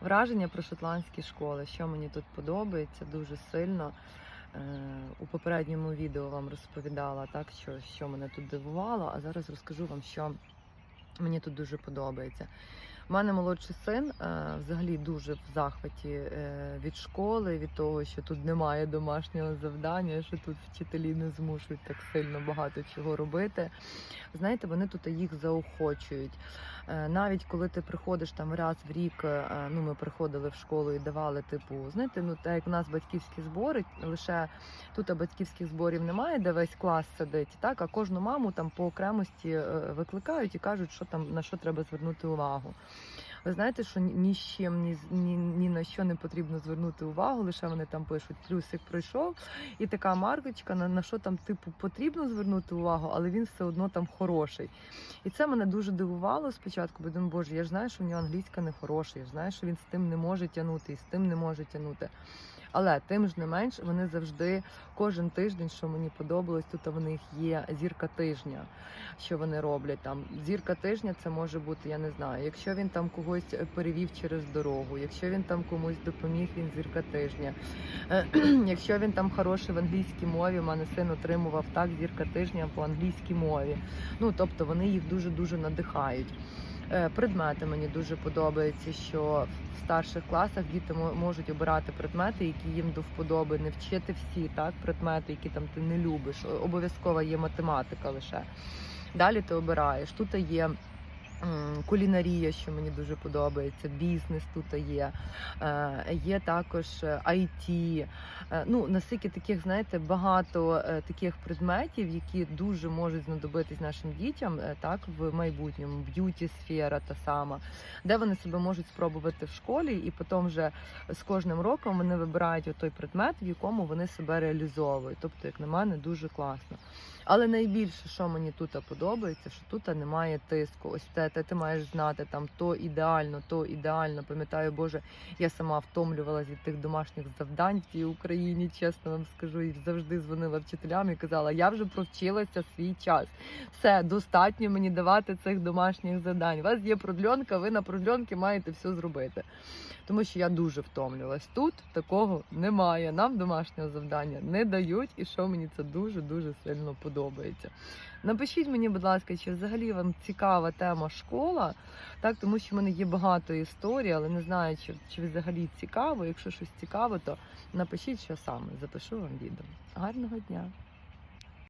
Враження про шотландські школи, що мені тут подобається дуже сильно. Е, У попередньому відео вам розповідала так, що, що мене тут дивувало, а зараз розкажу вам, що мені тут дуже подобається. У мене молодший син е, взагалі дуже в захваті е, від школи, від того, що тут немає домашнього завдання, що тут вчителі не змушують так сильно багато чого робити. Знаєте, вони тут їх заохочують. Е, Навіть коли ти приходиш там раз в рік, е, ну ми приходили в школу і давали, типу, знаєте, ну так як у нас батьківські збори, лише тут батьківських зборів немає, де весь клас сидить, так а кожну маму там по окремості е, викликають і кажуть, що там на що треба звернути увагу. Ви знаєте, що ні- з чим, ні, ні, ні на що не потрібно звернути увагу, лише вони там пишуть плюсик пройшов, і така маркочка, на, на що там типу потрібно звернути увагу, але він все одно там хороший. І це мене дуже дивувало спочатку, бо думаю, боже, я ж знаю, що в нього англійська не хороша, я ж знаю, що він з тим не може тягнути і з тим не може тягнути. Але тим ж не менш, вони завжди кожен тиждень, що мені подобалось, тут в них є зірка тижня, що вони роблять там. Зірка тижня це може бути, я не знаю, якщо він там когось перевів через дорогу, якщо він там комусь допоміг, він зірка тижня. Е, Якщо він там хороший в англійській мові, у мене син отримував так зірка тижня по англійській мові. Ну тобто вони їх дуже дуже надихають. Е, Предмети мені дуже подобається, що в старших класах діти можуть обирати предмети, які їм до вподоби, не вчити всі так предмети, які там ти не любиш. Обов'язкова є математика лише. Далі ти обираєш. Тут є. Кулінарія, що мені дуже подобається, бізнес тут є. Е, Є також е, IT. Е, Ну, наскільки таких, знаєте, багато е, таких предметів, які дуже можуть знадобитись нашим дітям е, так в майбутньому. Б'юті сфера та сама, де вони себе можуть спробувати в школі, і потім вже з кожним роком вони вибирають той предмет, в якому вони себе реалізовують. Тобто, як на мене, дуже класно. Але найбільше, що мені тут подобається, що тут немає тиску. Ось те, те ти маєш знати там то ідеально, то ідеально. Пам'ятаю, Боже, я сама втомлювалася від тих домашніх завдань в тій Україні, чесно вам скажу, і завжди дзвонила вчителям і казала, я вже провчилася свій час. Все, достатньо мені давати цих домашніх завдань. У вас є продльонка, ви на продльонки маєте все зробити. Тому що я дуже втомлювалась. Тут такого немає. Нам домашнього завдання не дають, і що мені це дуже дуже сильно подобається. Напишіть мені, будь ласка, чи взагалі вам цікава тема школа, так тому що в мене є багато історій, але не знаю, чи, чи взагалі цікаво. Якщо щось цікаво, то напишіть, що саме запишу вам відео. Гарного дня!